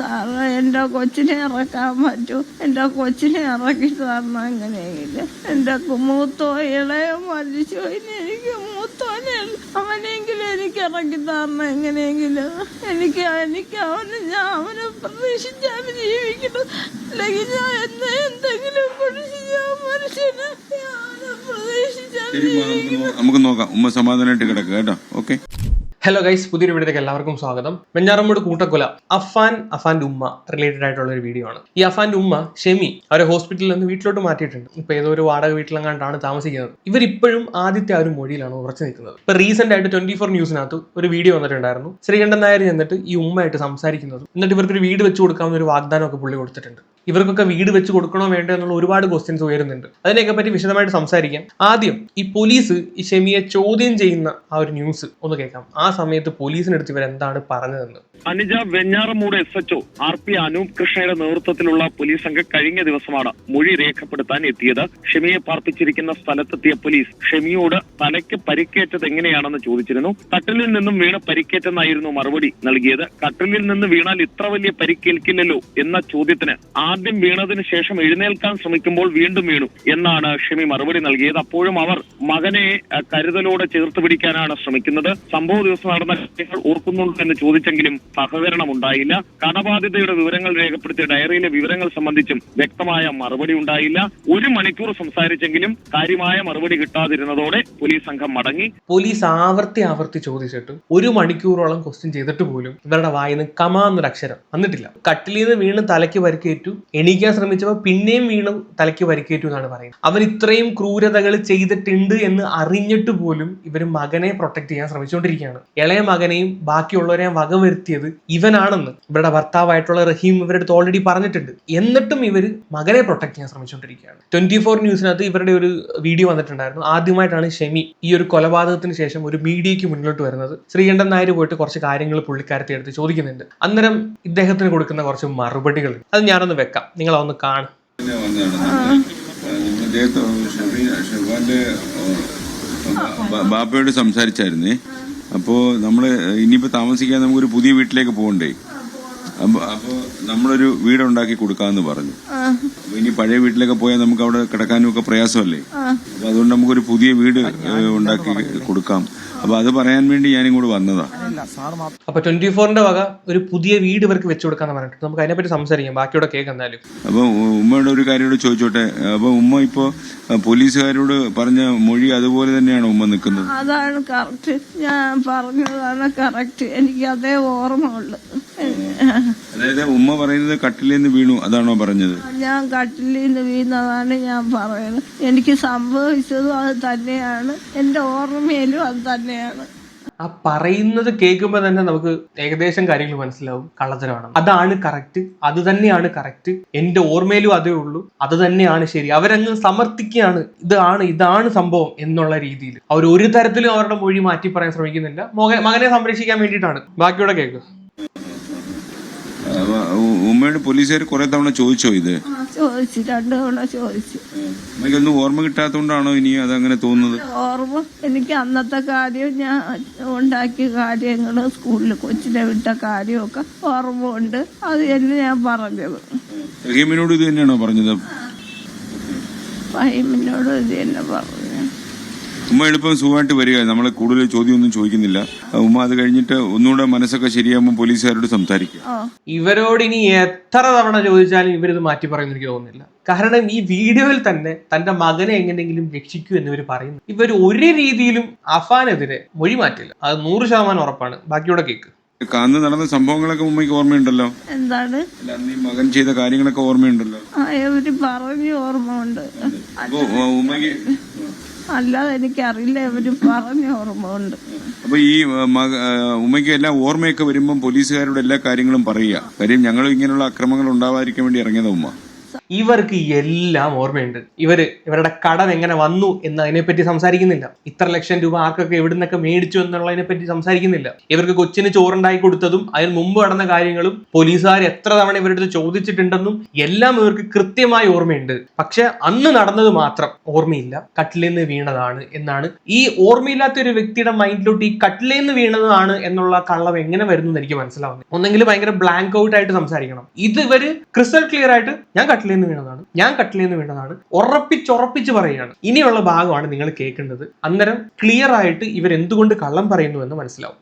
Sir എന്റെ കൊച്ചിനെ ഇറക്കാൻ പറ്റൂ. എന്റെ കൊച്ചിനെ ഇറക്കി തരണം എങ്ങനെയെങ്കിലും. എന്റെ കു- മൂത്തോ ഇളയോ മരിച്ചു. എനിക്ക് മൂത്തോനെ അവനെങ്കിലും എനിക്ക് ഇറക്കി തരണം എങ്ങനെയെങ്കിലും. എനിക്ക് എനിക്ക് അവന് ഞാൻ അവനെ പ്രതീക്ഷിച്ചാണ് ജീവിക്കണം അല്ലെങ്കിൽ ഞാൻ എന്നെ എന്തെങ്കിലും കുറിച്ച് ഞാൻ മനുഷ്യന് അവനെ നമുക്ക് നോക്കാം. ഉമ്മ സമാധാനമായിട്ട് കിടക്കുക കേട്ടോ. ഓക്കെ. ഹലോ ഗൈസ് പുതിയൊരു വീഡിയോയിലേക്ക് എല്ലാവർക്കും സ്വാഗതം. വെഞ്ഞാറമ്മൂട് കൂട്ടക്കൊല അഫാൻ അഫാന്റെ ഉമ്മ റിലേറ്റഡ് ആയിട്ടുള്ള ഒരു വീഡിയോ ആണ്. ഈ അഫാന്റെ ഉമ്മ ഷെമി അവരെ ഹോസ്പിറ്റലിൽ നിന്ന് വീട്ടിലോട്ട് മാറ്റിയിട്ടുണ്ട്. ഇപ്പൊ ഏതോ ഒരു വാടക വീട്ടിലെങ്ങാണ്ടാണ് താമസിക്കുന്നത്. ഇവർ ഇപ്പോഴും ആദ്യത്തെ ആ ഒരു മൊഴിയിലാണ് ഉറച്ചു നിൽക്കുന്നത്. ഇപ്പൊ റീസെന്റ് ആയിട്ട് ട്വന്റി ഫോർ ന്യൂസിനകത്ത് ഒരു വീഡിയോ വന്നിട്ടുണ്ടായിരുന്നു. ശ്രീകണ്ഠൻ നായർ ചെന്നിട്ട് ഈ ഉമ്മയായിട്ട് സംസാരിക്കുന്നത്. എന്നിട്ട് ഇവർക്ക് ഒരു വീട് വെച്ചു കൊടുക്കാവുന്ന ഒരു വാഗ്ദാനമൊക്കെ പുള്ളി കൊടുത്തിട്ടുണ്ട്. ഇവർക്കൊക്കെ വീട് വെച്ച് കൊടുക്കണോ വേണ്ടോ എന്നുള്ള ഒരുപാട് ക്വസ്റ്റ്യൻസ് ഉയരുന്നുണ്ട്. അതിനെയൊക്കെ പറ്റി വിശദമായിട്ട് സംസാരിക്കാം. ആദ്യം ഈ പോലീസ് ഈ ഷെമിയെ ചോദ്യം ചെയ്യുന്ന ആ ഒരു ന്യൂസ് ഒന്ന് കേൾക്കാം. ആ സമയത്ത് പോലീസിനടുത്ത് ഇവർ എന്താണ് പറഞ്ഞതെന്ന്? Anuja Venjaramoodu S H O R P Anoop കൃഷ്ണയുടെ നേതൃത്വത്തിലുള്ള പോലീസ് സംഘം കഴിഞ്ഞ ദിവസമാണ് മൊഴി രേഖപ്പെടുത്താൻ എത്തിയത്. ഷെമിയെ പാർപ്പിച്ചിരിക്കുന്ന സ്ഥലത്തെത്തിയ പോലീസ് ഷെമിയോട് തലയ്ക്ക് പരിക്കേറ്റത് എങ്ങനെയാണെന്ന് ചോദിച്ചിരുന്നു. കട്ടിലിൽ നിന്നും വീണ പരിക്കേറ്റെന്നായിരുന്നു മറുപടി നൽകിയത്. കട്ടിലിൽ നിന്ന് വീണാൽ ഇത്ര വലിയ പരിക്കേൽക്കില്ലല്ലോ എന്ന ചോദ്യത്തിന് ആദ്യം വീണതിന് ശേഷം എഴുന്നേൽക്കാൻ ശ്രമിക്കുമ്പോൾ വീണ്ടും വീണു എന്നാണ് ഷെമി മറുപടി നൽകിയത്. അപ്പോഴും അവർ മകനെ കരുതലോടെ ചേർത്ത് പിടിക്കാനാണ് ശ്രമിക്കുന്നത്. സംഭവ ദിവസം നടന്ന കാര്യങ്ങൾ ഓർക്കുന്നുണ്ടോ എന്ന് ചോദിച്ചെങ്കിലും സഹകരണം ഉണ്ടായില്ല കടബാധ്യതയുടെ വിവരങ്ങൾ രേഖപ്പെടുത്തിയ ഡയറിയിലെ വിവരങ്ങൾ സംബന്ധിച്ചും വ്യക്തമായ മറുപടി ഉണ്ടായില്ല. ഒരു മണിക്കൂർ സംസാരിച്ചെങ്കിലും കാര്യമായ മറുപടി കിട്ടാതിരുന്നതോടെ പോലീസ് സംഘം മടങ്ങി. പോലീസ് ആവർത്തി ആവർത്തി ചോദിച്ചിട്ട് ഒരു മണിക്കൂറോളം ക്വസ്റ്റ്യൻ ചെയ്തിട്ട് പോലും ഇവരുടെ വായിന്ന് കമ എന്നൊരു അക്ഷരം വന്നിട്ടില്ല. കട്ടിലിൽ നിന്ന് വീണ് തലയ്ക്ക് പരിക്കേറ്റു. എണീക്കാൻ ശ്രമിച്ചപ്പോൾ പിന്നെയും വീണും തലയ്ക്ക് പരിക്കേറ്റു എന്നാണ് പറയുന്നത്. അവൻ ഇത്രയും ക്രൂരതകൾ ചെയ്തിട്ടുണ്ട് എന്ന് അറിഞ്ഞിട്ട് പോലും ഇവർ മകനെ പ്രൊട്ടക്ട് ചെയ്യാൻ ശ്രമിച്ചുകൊണ്ടിരിക്കുകയാണ്. ഇളയ മകനെയും ബാക്കിയുള്ളവരെയും വകവരുത്തിയത് ഇവനാണെന്ന് ഇവരുടെ ഭർത്താവായിട്ടുള്ള റഹീം ഇവരുടെ ഓൾറെഡി പറഞ്ഞിട്ടുണ്ട്. എന്നിട്ടും ഇവർ മകനെ പ്രൊട്ടക്ട് ചെയ്യാൻ ശ്രമിച്ചുകൊണ്ടിരിക്കുകയാണ്. ട്വന്റി ഫോർ ന്യൂസിനകത്ത് ഇവരുടെ ഒരു വീഡിയോ വന്നിട്ടുണ്ടായിരുന്നു. ആദ്യമായിട്ടാണ് ഷെമി ഈ ഒരു കൊലപാതകത്തിന് ശേഷം ഒരു മീഡിയയ്ക്ക് മുന്നോട്ട് വരുന്നത്. ശ്രീകണ്ഠൻ നായർ പോയിട്ട് കുറച്ച് കാര്യങ്ങൾ പുള്ളിക്കാരത്തെ എടുത്ത് ചോദിക്കുന്നുണ്ട്. അന്നേരം ഇദ്ദേഹത്തിന് കൊടുക്കുന്ന കുറച്ച് മറുപടികൾ. അത് ഞാനൊന്ന് വെക്കാം നിങ്ങൾ ഒന്ന് കാണും ബാപ്പയോട് സംസാരിച്ചായിരുന്നേ. അപ്പോൾ നമ്മൾ ഇനിയിപ്പോൾ താമസിക്കാൻ നമുക്കൊരു പുതിയ വീട്ടിലേക്ക് പോകണ്ടേ? അപ്പോൾ അപ്പോൾ നമ്മളൊരു വീടുണ്ടാക്കി കൊടുക്കാന്ന് പറഞ്ഞു. ഇനി പഴയ വീട്ടിലൊക്കെ പോയാൽ നമുക്ക് അവിടെ കിടക്കാനും ഒക്കെ പ്രയാസമല്ലേ അപ്പൊ അതുകൊണ്ട് നമുക്കൊരു പുതിയ വീട് ഉണ്ടാക്കി കൊടുക്കാം. അപ്പൊ അത് പറയാൻ വേണ്ടി ഞാനും കൂടെ വന്നതാ അപ്പൊ ട്വന്റി ഫോറിന്റെ വക ഒരു പുതിയ വീട് ഇവർക്ക് വെച്ചു കൊടുക്കാന്ന് പറഞ്ഞിട്ട് നമുക്ക് അതിനെപ്പറ്റി സംസാരിക്കാം. ബാക്കിയോടെ കേക്ക് എന്തായാലും. അപ്പോൾ ഉമ്മയുടെ ഒരു കാര്യം കൂടെ ചോദിച്ചോട്ടെ? അപ്പൊ ഉമ്മ ഇപ്പോ പോലീസുകാരോട് പറഞ്ഞ മൊഴി അതുപോലെ തന്നെയാണ് ഉമ്മ നിൽക്കുന്നത്. അതാണ് കറക്റ്റ് ഞാൻ പറഞ്ഞതാണ് കറക്റ്റ് എനിക്ക് അതേ ഓർമ്മ ഉള്ളു. അതായത് ഉമ്മ പറയുന്നത് കട്ടിലിൽ നിന്ന് വീണു അതാണോ പറഞ്ഞത്? ഞാൻ കട്ടിലിൽ നിന്ന് വീണതാണ് ഞാൻ പറയുന്നത്. എനിക്ക് സംഭവിച്ചതും അത് തന്നെയാണ്. എന്റെ ഓർമ്മയിലും അത് തന്നെയാണ്. ആ പറയുന്നത് കേൾക്കുമ്പോൾ തന്നെ നമുക്ക് ഏകദേശം കാര്യങ്ങൾ മനസ്സിലാവും. കള്ളത്തരമാണ്. അതാണ് കറക്റ്റ് അത് തന്നെയാണ് കറക്റ്റ് എന്റെ ഓർമ്മയിലും അതേ ഉള്ളൂ. അത് തന്നെയാണ് ശരി. അവരങ്ങ് സമർത്ഥിക്കുകയാണ്. ഇതാണ് ഇതാണ് സംഭവം എന്നുള്ള രീതിയിൽ. അവർ ഒരു തരത്തിലും അവരുടെ മൊഴി മാറ്റി പറയാൻ ശ്രമിക്കുന്നില്ല. മകനെ സംരക്ഷിക്കാൻ വേണ്ടിയിട്ടാണ്. ബാക്കിയോടെ കേൾക്കുക ഉമ്മയോട് പോലീസുകാർ കുറെ തവണ ചോദിച്ചോ ഇത്? ആ, ചോദിച്ചു. രണ്ടു തവണ ചോദിച്ചു. ഓർമ്മ കിട്ടാത്തോണ്ടാണോ ഇനി അതങ്ങനെ തോന്നുന്നത്? ഓർമ്മ എനിക്ക് അന്നത്തെ കാര്യം ഞാൻ ഉണ്ടാക്കിയ കാര്യങ്ങൾ സ്കൂളിൽ കൊച്ചിനെ വിട്ട കാര്യമൊക്കെ ഓർമ്മ ഉണ്ട് അത് തന്നെ ഞാൻ പറഞ്ഞത്. റഹീമിനോട് ഇത് തന്നെയാണോ പറഞ്ഞത്? റഹീമിനോട് ഇത് തന്നെ പറഞ്ഞു. ഉമ്മ എളുപ്പം സുഖമായിട്ട് വരിക. നമ്മൾ കൂടുതൽ ചോദ്യമൊന്നും ചോദിക്കുന്നില്ല. ഉമ്മ അത് കഴിഞ്ഞിട്ട് ഒന്നുകൂടെ മനസ്സൊക്കെ ശരിയാകുമ്പോൾ പോലീസുകാരോട് സംസാരിക്കുക. ഇവരോട് ഇനി എത്ര തവണ ചോദിച്ചാലും ഇവരിത് മാറ്റി പറയുന്ന എനിക്ക് തോന്നുന്നില്ല. കാരണം ഈ വീഡിയോയിൽ തന്നെ തന്റെ മകനെ എങ്ങനെയെങ്കിലും രക്ഷിക്കൂ എന്ന് ഇവർ പറയുന്നു. ഇവർ ഒരു രീതിയിലും അഫാനെതിരെ മൊഴി മാറ്റില്ല അത് നൂറ് ശതമാനം ഉറപ്പാണ്. ബാക്കിയോടെ കേക്ക്. കാന്ന് നടന്ന സംഭവങ്ങളൊക്കെ ഉമ്മയ്ക്ക് ഓർമ്മയുണ്ടല്ലോ? എന്താണ്? അല്ല അന്ന് മകൻ ചെയ്ത കാര്യങ്ങളൊക്കെ ഓർമ്മയുണ്ടല്ലോ? പറഞ്ഞു ഓർമ്മ ഉണ്ട് ഉമ്മയ്ക്ക് അല്ലാതെ എനിക്കറിയില്ല ഇവരും പറഞ്ഞ ഓർമ്മ ഉണ്ട് അപ്പൊ ഈ ഉമ്മയ്ക്ക് എല്ലാം ഓർമ്മയൊക്കെ വരുമ്പോൾ പോലീസുകാരോട് എല്ലാ കാര്യങ്ങളും പറയുക. കാര്യം ഞങ്ങൾ ഇങ്ങനെയുള്ള അക്രമങ്ങൾ ഉണ്ടാവാതിരിക്കാൻ വേണ്ടി ഇറങ്ങിയതാ ഉമ്മ. ഇവർക്ക് എല്ലാം ഓർമ്മയുണ്ട്. ഇവർ ഇവരുടെ കടം എങ്ങനെ വന്നു എന്നതിനെ പറ്റി സംസാരിക്കുന്നില്ല. ഇത്ര ലക്ഷം രൂപ ആർക്കൊക്കെ എവിടുന്നൊക്കെ മേടിച്ചു എന്നുള്ളതിനെ പറ്റി സംസാരിക്കുന്നില്ല. ഇവർക്ക് കൊച്ചിന് ചോറുണ്ടായി കൊടുത്തതും അതിന് മുമ്പ് നടന്ന കാര്യങ്ങളും പോലീസുകാർ എത്ര തവണ ഇവരുടെ ചോദിച്ചിട്ടുണ്ടെന്നും എല്ലാം ഇവർക്ക് കൃത്യമായി ഓർമ്മയുണ്ട്. പക്ഷെ അന്ന് നടന്നത് മാത്രം ഓർമ്മയില്ല. കട്ടിലേന്ന് വീണതാണ് എന്നാണ്. ഈ ഓർമ്മയില്ലാത്ത ഒരു വ്യക്തിയുടെ മൈൻഡിലോട്ട് ഈ കട്ടിലേന്ന് വീണതാണ് എന്നുള്ള കള്ളം എങ്ങനെ വരുന്നു എന്ന് എനിക്ക് മനസ്സിലാവുന്നത് ഒന്നെങ്കിൽ ഭയങ്കര ബ്ലാങ്ക് ഔട്ട് ആയിട്ട് സംസാരിക്കണം. ഇത് ഇവർ ക്രിസ്റ്റൽ ക്ലിയർ ആയിട്ട് ഞാൻ കട്ടിലേന്ന് വീണതാണ് ഞാൻ കട്ടിലേന്ന് വീണതാണ് ഉറപ്പിച്ചുറപ്പിച്ച് പറയുകയാണ്. ഇനിയുള്ള ഭാഗമാണ് നിങ്ങൾ കേൾക്കേണ്ടത്. അന്നേരം ക്ലിയർ ആയിട്ട് ഇവർ എന്തുകൊണ്ട് കള്ളം പറയുന്നു എന്ന് മനസ്സിലാവും.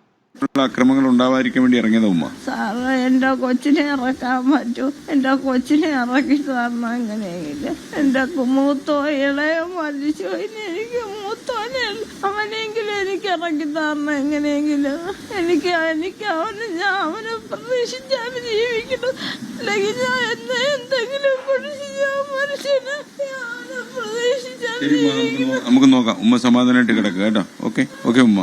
അക്രമങ്ങൾ ഉണ്ടാവാതിരിക്കാൻ വേണ്ടി ഇറങ്ങിയത് ഉമ്മ. സാറേ എന്റെ കൊച്ചിനെ ഇറക്കാൻ പറ്റൂ. എന്റെ കൊച്ചിനെ ഇറക്കി തരണം എങ്ങനെയെങ്കിലും. എന്റെ മൂത്തോ ഇളയോ മരിച്ചു ഇനി എനിക്ക് മൂത്തോനെ അവനെങ്കിലും എനിക്ക് ഇറക്കി തരണം എങ്ങനെയെങ്കിലും എനിക്ക് എനിക്ക് അവന് ഞാൻ അവനെ പ്രതീക്ഷിച്ചാണ് ജീവിക്കണം അല്ലെങ്കിൽ ഞാൻ എന്നെ എന്തെങ്കിലും പിടിച്ച് ഞാൻ മനുഷ്യന് നമുക്ക് നോക്കാം. ഉമ്മ സമാധാനമായിട്ട് കിടക്കുക കേട്ടോ? ഓക്കെ ഓക്കെ ഉമ്മ.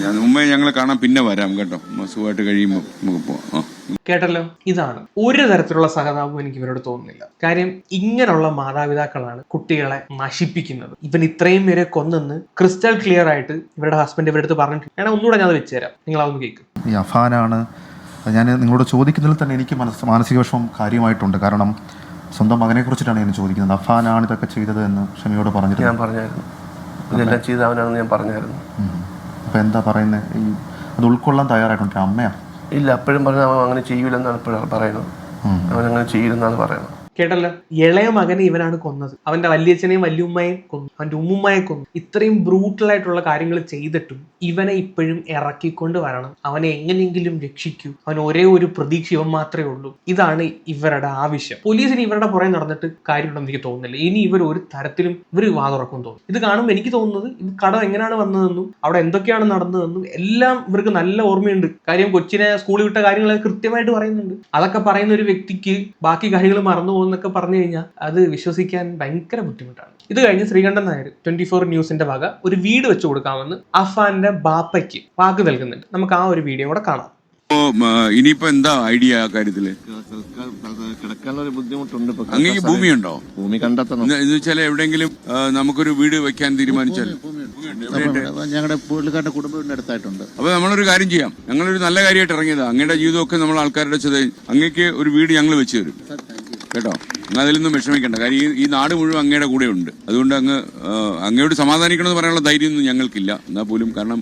ഞാൻ ഉമ്മയെ ഞങ്ങൾ കാണാൻ പിന്നെ വരാം കേട്ടോ? ഉമ്മ സുഖമായിട്ട് കഴിയുമ്പോൾ നമുക്ക് പോവാം. ആ. കേട്ടല്ലോ? ഇതാണ്. ഒരു തരത്തിലുള്ള സഹതാപവും എനിക്ക് ഇവരോട് തോന്നുന്നില്ല. കാര്യം ഇങ്ങനെയുള്ള മാതാപിതാക്കളാണ് കുട്ടികളെ നശിപ്പിക്കുന്നത്. ഇവൻ ഇത്രയും പേരെ കൊന്നെന്ന് ക്രിസ്റ്റൽ ക്ലിയർ ആയിട്ട് ഇവരുടെ ഹസ്ബൻഡ് ഇവരുടെ അടുത്ത് പറഞ്ഞിട്ടുണ്ട്. ഞാൻ ഒന്നുകൂടെ ഞാൻ അത് വെച്ചുതരാം നിങ്ങൾ അതൊന്ന് കേൾക്കും ഈ അഫാനാണ്. ഞാൻ നിങ്ങളോട് ചോദിക്കുന്നതിൽ തന്നെ എനിക്ക് മനസ്സ് മാനസിക വിഷമം കാര്യമായിട്ടുണ്ട്. കാരണം സ്വന്തം മകനെ കുറിച്ചിട്ടാണ് ഞാൻ ചോദിക്കുന്നത്. അഫാനാണ് ഇതൊക്കെ ചെയ്തത് എന്ന് ഷമിയോട് പറഞ്ഞിട്ട് ഞാൻ പറഞ്ഞായിരുന്നു. ഇതെല്ലാം ചെയ്ത അവനാണെന്ന് ഞാൻ പറഞ്ഞായിരുന്നു. അപ്പോൾ എന്താ പറയുന്നത് ഈ അത് ഉൾക്കൊള്ളാൻ തയ്യാറായിട്ടുണ്ട്. അമ്മയാ. ഇല്ല അപ്പോഴും പറഞ്ഞ അവൻ അങ്ങനെ ചെയ്യൂലെന്നാണ് ഇപ്പോഴും പറയുന്നത്. അവൻ അങ്ങനെ ചെയ്യില്ലെന്നാണ് പറയുന്നത്. കേട്ടല്ലോ? ഇളയ മകനെ ഇവനാണ് കൊന്നത്. അവന്റെ വല്യച്ഛനെയും വല്യുമ്മയെയും കൊന്നു. അവന്റെ ഉമ്മുമ്മയെ കൊന്നു. ഇത്രയും ബ്രൂട്ടലായിട്ടുള്ള കാര്യങ്ങൾ ചെയ്തിട്ടും ഇവനെ ഇപ്പോഴും ഇറക്കിക്കൊണ്ട് വരണം. അവനെ എങ്ങനെയെങ്കിലും രക്ഷിക്കൂ. അവൻ ഒരേ ഒരു പ്രതീക്ഷ ഇവൻ മാത്രമേ ഉള്ളൂ. ഇതാണ് ഇവരുടെ ആവശ്യം. പോലീസിന് ഇവരുടെ പുറകെ നടന്നിട്ട് കാര്യമുണ്ടെന്ന് എനിക്ക് തോന്നുന്നില്ല. ഇനി ഇവർ ഒരു തരത്തിലും ഇവർ വാതുറക്കും തോന്നും ഇത് കാണുമ്പോൾ എനിക്ക് തോന്നുന്നത് ഇത് കടം എങ്ങനെയാണ് വന്നതെന്നും അവിടെ എന്തൊക്കെയാണ് നടന്നതെന്നും എല്ലാം ഇവർക്ക് നല്ല ഓർമ്മയുണ്ട്. കാര്യം കൊച്ചിനെ സ്കൂളിൽ വിട്ട കാര്യങ്ങളൊക്കെ കൃത്യമായിട്ട് പറയുന്നുണ്ട്. അതൊക്കെ പറയുന്ന ഒരു വ്യക്തിക്ക് ബാക്കി കാര്യങ്ങൾ മറന്നു പോകുന്നൊക്കെ പറഞ്ഞു കഴിഞ്ഞാൽ അത് വിശ്വസിക്കാൻ ഭയങ്കര ബുദ്ധിമുട്ടാണ്. ഇത് കഴിഞ്ഞ് ശ്രീകണ്ഠൻ നായർ ട്വന്റി ഫോർ ന്യൂസിന്റെ വക ഒരു വീട് വെച്ചു കൊടുക്കാമെന്ന് അഫാന്റെ ബാപ്പയ്ക്ക് വാക്ക് നൽകുന്നുണ്ട്. നമുക്ക് ആ ഒരു വീഡിയോ കൂടെ കാണാം. ഇനിയിപ്പോ എന്താ ഐഡിയ ആ കാര്യത്തിൽ? കിടക്കാനുള്ള ബുദ്ധിമുട്ടുണ്ട് അങ്ങനെ ഭൂമിയുണ്ടോ ഭൂമി കണ്ടെത്തണം. എന്ന് വെച്ചാൽ എവിടെയെങ്കിലും നമുക്കൊരു വീട് വെക്കാൻ തീരുമാനിച്ചാൽ ഞങ്ങളുടെ പുള്ളിക്കാരുടെ കുടുംബ വീടിന്റെ അടുത്തായിട്ടുണ്ട്. അപ്പൊ നമ്മളൊരു കാര്യം ചെയ്യാം. ഞങ്ങളൊരു നല്ല കാര്യമായിട്ട് ഇറങ്ങിയതാ. അങ്ങയുടെ ജീവിതമൊക്കെ നമ്മൾ ആൾക്കാരുടെ അങ്ങക്ക് അങ്ങേക്ക് ഒരു വീട് ഞങ്ങൾ വെച്ചു തരും. കേട്ടോ. നിങ്ങൾ അതിലൊന്നും വിഷമിക്കേണ്ട. കാര്യം ഈ ഈ നാട് മുഴുവൻ അങ്ങയുടെ കൂടെ ഉണ്ട് അതുകൊണ്ട് അങ്ങ് അങ്ങയോട് സമാധാനിക്കണമെന്ന് പറയാനുള്ള ധൈര്യമൊന്നും ഞങ്ങൾക്കില്ല. എന്നാൽ പോലും കാരണം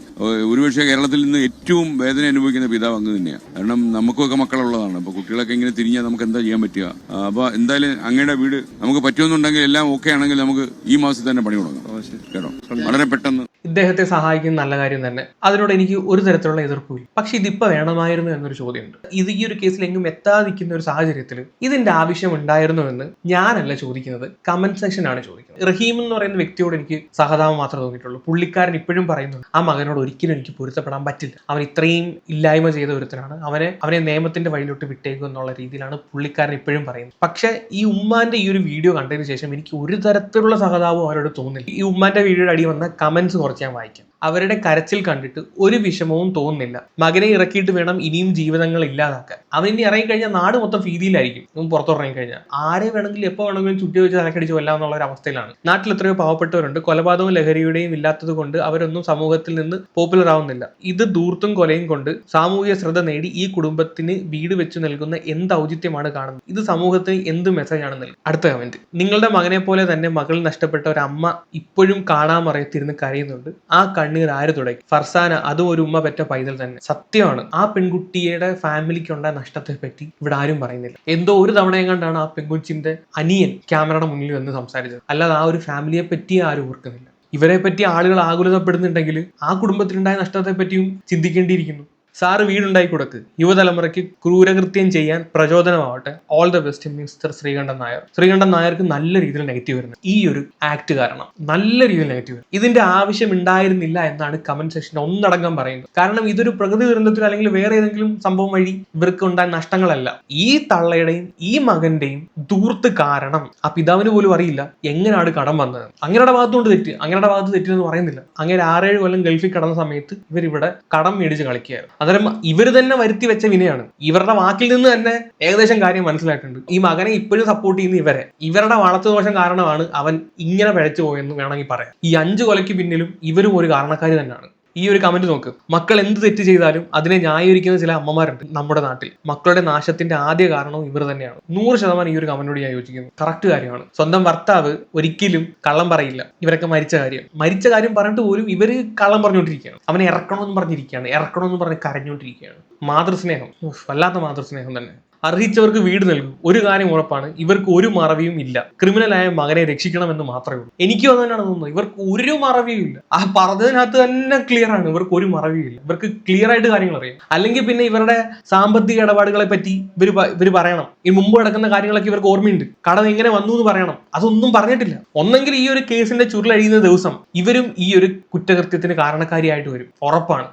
ഒരുപക്ഷെ കേരളത്തിൽ നിന്ന് ഏറ്റവും വേദന അനുഭവിക്കുന്ന പിതാവ് അങ്ങ് തന്നെയാണ് കാരണം നമുക്കൊക്കെ മക്കളുള്ളതാണ്. അപ്പൊ കുട്ടികളൊക്കെ ഇങ്ങനെ തിരിഞ്ഞാൽ നമുക്ക് എന്താ ചെയ്യാൻ പറ്റുക? അപ്പോൾ അപ്പൊ എന്തായാലും അങ്ങയുടെ വീട് നമുക്ക് പറ്റുമെന്നുണ്ടെങ്കിൽ എല്ലാം ഓക്കെ ആണെങ്കിൽ നമുക്ക് ഈ മാസത്തിൽ തന്നെ പണി തുടങ്ങാം. കേട്ടോ. വളരെ പെട്ടെന്ന് ഇദ്ദേഹത്തെ സഹായിക്കുന്ന നല്ല കാര്യം തന്നെ. അതിനോട് എനിക്ക് ഒരു തരത്തിലുള്ള എതിർപ്പില്ല പക്ഷെ ഇതിപ്പോ വേണമായിരുന്നു എന്നൊരു ചോദ്യമുണ്ട്. ഇത് ഈ ഒരു എങ്ങും എത്താതിരിക്കുന്ന ഒരു സാഹചര്യത്തിൽ ഇതിന്റെ ആവശ്യം ഉണ്ടായിരുന്നു എന്ന് ഞാനല്ല ചോദിക്കുന്നത്. കമന്റ് സെക്ഷനാണ് ചോദിക്കുന്നത്. റഹീം എന്ന് പറയുന്ന വ്യക്തിയോട് എനിക്ക് സഹതാപം മാത്രമേ തോന്നിയിട്ടുള്ളൂ. പുള്ളിക്കാരൻ ഇപ്പോഴും പറയുന്നു ആ മകനോട് ഒരിക്കലും എനിക്ക് പൊരുത്തപ്പെടാൻ പറ്റില്ല. അവൻ ഇത്രയും ഇല്ലായ്മ ചെയ്ത ഒരുത്തനാണ്. അവനെ അവനെ നിയമത്തിന്റെ വഴിയിലോട്ട് വിട്ടേക്കും എന്നുള്ള രീതിയിലാണ് പുള്ളിക്കാരൻ ഇപ്പോഴും പറയുന്നത്. പക്ഷെ ഈ ഉമ്മാന്റെ ഈ ഒരു വീഡിയോ കണ്ടതിന് ശേഷം എനിക്ക് ഒരു തരത്തിലുള്ള സഹതാപം അവരോട് തോന്നില്ല ഈ ഉമ്മാന്റെ വീഡിയോയുടെ അടി വന്ന കമന്റ്സ് കുറച്ച് ഞാൻ വായിക്കാം. അവരുടെ കരച്ചിൽ കണ്ടിട്ട് ഒരു വിഷമവും തോന്നുന്നില്ല. മകനെ ഇറക്കിയിട്ട് വേണം ഇനിയും ജീവിതങ്ങൾ ഇല്ലാതാക്കാൻ. അവൻ ഇനി ഇറങ്ങിക്കഴിഞ്ഞാൽ നാട് മൊത്തം ഭീതിയിലായിരിക്കും. പുറത്തിറങ്ങി കഴിഞ്ഞാൽ ആരെ വേണമെങ്കിലും എപ്പോൾ വേണമെങ്കിലും ചുറ്റി വെച്ച് തലക്കടിച്ച് കൊല്ലാം എന്നുള്ള ഒരു അവസ്ഥയിലാണ്. നാട്ടിൽ എത്രയോ പാവപ്പെട്ടവരുണ്ട്. കൊലപാതകവും ലഹരിയുടെയും ഇല്ലാത്തത് കൊണ്ട് അവരൊന്നും സമൂഹത്തിൽ നിന്ന് പോപ്പുലർ ആവുന്നില്ല. ഇത് ദൂർത്തും കൊലയും കൊണ്ട് സാമൂഹിക ശ്രദ്ധ നേടി ഈ കുടുംബത്തിന് വീട് വെച്ച് നൽകുന്ന എന്ത് ഔചിത്യമാണ് കാണുന്നത്? ഇത് സമൂഹത്തിന് എന്ത് മെസ്സേജാണ് നൽകുന്നത്? അടുത്ത കമന്റ് നിങ്ങളുടെ മകനെ പോലെ തന്നെ മകൾ നഷ്ടപ്പെട്ട ഒരു അമ്മ ഇപ്പോഴും കാണാമറിയത്തിരുന്ന് കരയുന്നുണ്ട്. ആ കണ്ണീർ ആര് തുടങ്ങി ഫർസാന അതും ഒരു ഉമ്മ പെറ്റ പൈതൽ തന്നെ. സത്യമാണ്. ആ പെൺകുട്ടിയുടെ ഫാമിലിക്കുണ്ടായ നഷ്ടത്തെ പറ്റി ഇവിടെ ആരും പറയുന്നില്ല. എന്തോ ഒരു തവണയും കണ്ടാണ് ആ പെൺകുച്ചിന്റെ അനിയൻ ക്യാമറയുടെ മുന്നിൽ വന്ന് സംസാരിച്ചത്. അല്ലാതെ ആ ഒരു ഫാമിലിയെ പറ്റി ആരും ഓർക്കുന്നില്ല. ഇവരെ പറ്റി ആളുകൾ ആകുലതപ്പെടുന്നുണ്ടെങ്കിൽ ആ കുടുംബത്തിലുണ്ടായ നഷ്ടത്തെ പറ്റിയും ചിന്തിക്കേണ്ടിയിരിക്കുന്നു. സാറ് വീടുണ്ടായി കൊടുക്ക്. യുവതലമുറയ്ക്ക് ക്രൂരകൃത്യം ചെയ്യാൻ പ്രചോദനമാവട്ടെ. All the best mister Sreekandan Nair. Sreekandan നായർക്ക് നല്ല രീതിയിൽ നെഗറ്റീവ് വരുന്നത്. ഈ ഒരു ആക്ട് കാരണം. നല്ല രീതിയിൽ നെഗറ്റീവ് വരും ഇതിന്റെ ആവശ്യം ഉണ്ടായിരുന്നില്ല എന്നാണ് കമന്റ് സെക്ഷൻ ഒന്നടങ്കം പറയുന്നത്. കാരണം ഇതൊരു പ്രകൃതി ദുരന്തത്തിൽ അല്ലെങ്കിൽ വേറെ ഏതെങ്കിലും സംഭവം വഴി ഇവർക്ക് ഉണ്ടായ നഷ്ടങ്ങളല്ല. ഈ തള്ളയുടെയും ഈ മകന്റെയും ദൂർത്ത് കാരണം ആ പിതാവിന് പോലും അറിയില്ല എങ്ങനെയാണ് കടം വന്നത്. അങ്ങനെയുടെ ഭാഗത്തുകൊണ്ട് തെറ്റ്. അങ്ങനെയുടെ ഭാഗത്ത് തെറ്റെന്ന് പറയുന്നില്ല. അങ്ങനെ ആറേഴ് കൊല്ലം ഗൾഫിൽ കടന്ന സമയത്ത് ഇവർ ഇവിടെ കടം മേടിച്ച് കളിക്കുകയായിരുന്നു. അന്നേരം ഇവർ തന്നെ വരുത്തി വെച്ച വിനയാണ്. ഇവരുടെ വാക്കിൽ നിന്ന് തന്നെ ഏകദേശം കാര്യം മനസ്സിലായിട്ടുണ്ട്. ഈ മകനെ ഇപ്പോഴും സപ്പോർട്ട് ചെയ്യുന്ന ഇവരെ. ഇവരുടെ വളർത്തുദോഷം കാരണമാണ് അവൻ ഇങ്ങനെ പിഴച്ചു പോയെന്ന് വേണമെങ്കിൽ പറയാം. ഈ അഞ്ചു കൊലയ്ക്ക് പിന്നിലും ഇവരും ഒരു കാരണക്കാരി തന്നെയാണ്. ഈ ഒരു കമന്റ് നോക്ക്. മക്കൾ എന്ത് തെറ്റ് ചെയ്താലും അതിനെ ന്യായീകരിക്കുന്ന ചില അമ്മമാരുണ്ട് നമ്മുടെ നാട്ടിൽ. മക്കളുടെ നാശത്തിന്റെ ആദ്യ കാരണവും ഇവർ തന്നെയാണ്. നൂറ് ശതമാനം ഈ ഒരു കമന്റോട് ഞാൻ യോജിക്കുന്നു. കറക്റ്റ് കാര്യമാണ്. സ്വന്തം ഭർത്താവ് ഒരിക്കലും കള്ളം പറയില്ല. ഇവരൊക്കെ മരിച്ച കാര്യം. മരിച്ച കാര്യം പറഞ്ഞിട്ട് പോലും ഇവർ കള്ളം പറഞ്ഞുകൊണ്ടിരിക്കുകയാണ്. അവനെ ഇറക്കണമെന്ന് പറഞ്ഞിരിക്കുകയാണ്. ഇറക്കണമെന്ന് പറഞ്ഞ് കരഞ്ഞുകൊണ്ടിരിക്കുകയാണ്. മാതൃസ്നേഹം. വല്ലാത്ത മാതൃസ്നേഹം തന്നെ. അർഹിച്ചവർക്ക് വീട് നൽകും. ഒരു കാര്യം ഉറപ്പാണ് ഇവർക്ക് ഒരു മറവിയും ഇല്ല. ക്രിമിനലായ മകനെ രക്ഷിക്കണമെന്ന് മാത്രമേ ഉള്ളൂ. എനിക്കും അത് തന്നെയാണ് തോന്നുന്നത്. ഇവർക്ക് ഒരു മറവിയും ഇല്ല. ആ പറഞ്ഞതിനകത്ത് തന്നെ ക്ലിയർ ആണ്. ഇവർക്ക് ഒരു മറവിയും ഇല്ല. ഇവർക്ക് ക്ലിയർ ആയിട്ട് കാര്യങ്ങൾ അറിയാം. അല്ലെങ്കിൽ പിന്നെ ഇവരുടെ സാമ്പത്തിക ഇടപാടുകളെ പറ്റി ഇവർ ഇവർ പറയണം. ഈ മുമ്പ് നടക്കുന്ന കാര്യങ്ങളൊക്കെ ഇവർക്ക് ഓർമ്മയുണ്ട്. കടം എങ്ങനെ വന്നു എന്ന് പറയണം. അതൊന്നും പറഞ്ഞിട്ടില്ല. ഒന്നെങ്കിൽ ഈ ഒരു കേസിന്റെ ചുരുളഴിയുന്ന ദിവസം ഇവരും ഈ ഒരു കുറ്റകൃത്യത്തിന് കാരണക്കാരിയായിട്ട് വരും. ഉറപ്പാണ്.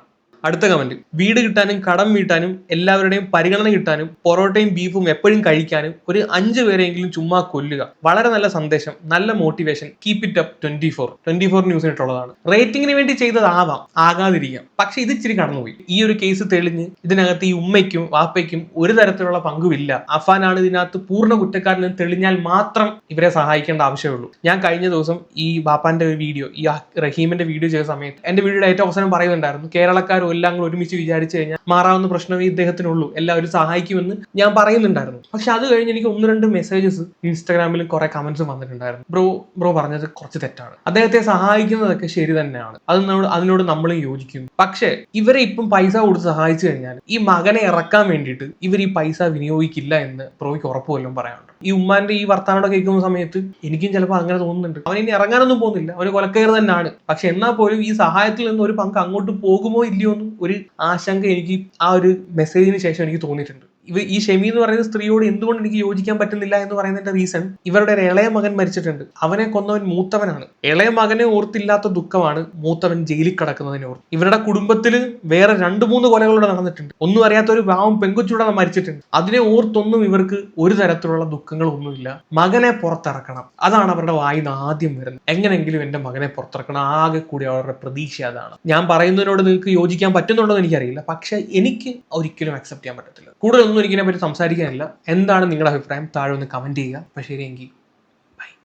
അടുത്ത കമന്റ് വീട് കിട്ടാനും കടം വീട്ടാനും എല്ലാവരുടെയും പരിഗണന കിട്ടാനും പൊറോട്ടയും ബീഫും എപ്പോഴും കഴിക്കാനും ഒരു അഞ്ചു പേരെങ്കിലും ചുമ്മാ കൊല്ലുക. വളരെ നല്ല സന്ദേശം നല്ല motivation keep it up twenty four twenty four ന്യൂസിനിട്ടുള്ളതാണ് റേറ്റിംഗിന് വേണ്ടി ചെയ്തതാവാം. ആകാതിരിക്കാം. പക്ഷെ ഇത് ഇച്ചിരി കടന്നുപോയി. ഈ ഒരു കേസ് തെളിഞ്ഞ് ഇതിനകത്ത് ഈ ഉമ്മയ്ക്കും വാപ്പയ്ക്കും ഒരു തരത്തിലുള്ള പങ്കുമില്ല. അഫാനാണ് ഇതിനകത്ത് പൂർണ കുറ്റക്കാരനെന്ന് തെളിഞ്ഞാൽ മാത്രം ഇവരെ സഹായിക്കേണ്ട ആവശ്യമുള്ളൂ. ഞാൻ കഴിഞ്ഞ ദിവസം ഈ ബാപ്പാന്റെ ഒരു വീഡിയോ ഈ റഹീമിന്റെ വീഡിയോ ചെയ്ത സമയത്ത് എന്റെ വീഡിയോയുടെ ഏറ്റവും അവസാനം പറയുന്നുണ്ടായിരുന്നു കേരളക്കാരും എല്ലാം കൂടെ ഒരുമിച്ച് വിചാരിച്ചു കഴിഞ്ഞാൽ മാറാവുന്ന പ്രശ്നമേ ഇദ്ദേഹത്തിനുള്ളൂ. എല്ലാവരും സഹായിക്കുമെന്ന് ഞാൻ പറയുന്നുണ്ടായിരുന്നു. പക്ഷെ അത് കഴിഞ്ഞ് എനിക്ക് ഒന്ന് രണ്ട് മെസ്സേജസ് ഇൻസ്റ്റാഗ്രാമിലും കുറെ കമന്റ്സ് വന്നിട്ടുണ്ടായിരുന്നു. ബ്രോ ബ്രോ പറഞ്ഞത് കുറച്ച് തെറ്റാണ്. അദ്ദേഹത്തെ സഹായിക്കുന്നതൊക്കെ ശരി തന്നെയാണ്. അത് അതിനോട് നമ്മളും യോജിക്കുന്നു പക്ഷേ ഇവരെ ഇപ്പം പൈസ കൊടുത്ത് സഹായിച്ചു കഴിഞ്ഞാൽ ഈ മകനെ ഇറക്കാൻ വേണ്ടിയിട്ട് ഇവർ ഈ പൈസ വിനിയോഗിക്കില്ല എന്ന് ബ്രോയ്ക്ക് ഉറപ്പ് വല്ലതും പറയാനുണ്ട്? ഈ ഉമ്മാന്റെ ഈ വർത്താനോടെ കേൾക്കുന്ന സമയത്ത് എനിക്കും ചിലപ്പോൾ അങ്ങനെ തോന്നുന്നുണ്ട്. അവൻ ഇനി ഇറങ്ങാനൊന്നും പോകുന്നില്ല. അവന് കൊലക്കയർ തന്നെയാണ്. പക്ഷെ എന്നാൽ പോലും ഈ സഹായത്തിൽ നിന്ന് ഒരു പങ്ക് അങ്ങോട്ട് പോകുമോ ഇല്ലയോ ഒരു ആശങ്ക എനിക്ക് ആ ഒരു മെസ്സേജിന് ശേഷം എനിക്ക് തോന്നിയിട്ടുണ്ട്. ഈ ഷെമി എന്ന് പറയുന്ന സ്ത്രീയോട് എന്തുകൊണ്ട് എനിക്ക് യോജിക്കാൻ പറ്റുന്നില്ല എന്ന് പറയുന്നതിന്റെ റീസൺ ഇവരുടെ ഒരു ഇളയ മകൻ മരിച്ചിട്ടുണ്ട്. അവനെ കൊന്നവൻ മൂത്തവനാണ്. ഇളയ മകനെ ഓർത്തില്ലാത്ത ദുഃഖമാണ് മൂത്തവൻ ജയിലിൽ കിടക്കുന്നതിനെ ഓർത്ത്. ഇവരുടെ കുടുംബത്തിൽ വേറെ രണ്ട് മൂന്ന് കൊലകളൂടെ നടന്നിട്ടുണ്ട്. ഒന്നും അറിയാത്ത ഒരു പാവം പെങ്കുച്ചൂടെ മരിച്ചിട്ടുണ്ട്. അതിനെ ഓർത്തൊന്നും ഇവർക്ക് ഒരു തരത്തിലുള്ള ദുഃഖങ്ങളൊന്നുമില്ല. മകനെ പുറത്തിറക്കണം. അതാണ് അവരുടെ വായിന്ന് ആദ്യം വരുന്നത്. എങ്ങനെങ്കിലും എന്റെ മകനെ പുറത്തിറക്കണം. ആകെ കൂടി അവരുടെ പ്രതീക്ഷ അതാണ്. ഞാൻ പറയുന്നതിനോട് നിങ്ങൾക്ക് യോജിക്കാൻ പറ്റുന്നുണ്ടോ എന്ന് എനിക്കറിയില്ല. പക്ഷെ എനിക്ക് ഒരിക്കലും അക്സെപ്റ്റ് ചെയ്യാൻ പറ്റത്തില്ല. കൂടുതലൊന്നും എനിക്കിനെ പറ്റി സംസാരിക്കാനില്ല. എന്താണ് നിങ്ങളുടെ അഭിപ്രായം? താഴെ ഒന്ന് കമന്റ് ചെയ്യുക. പക്ഷേ ശരിയെങ്കിൽ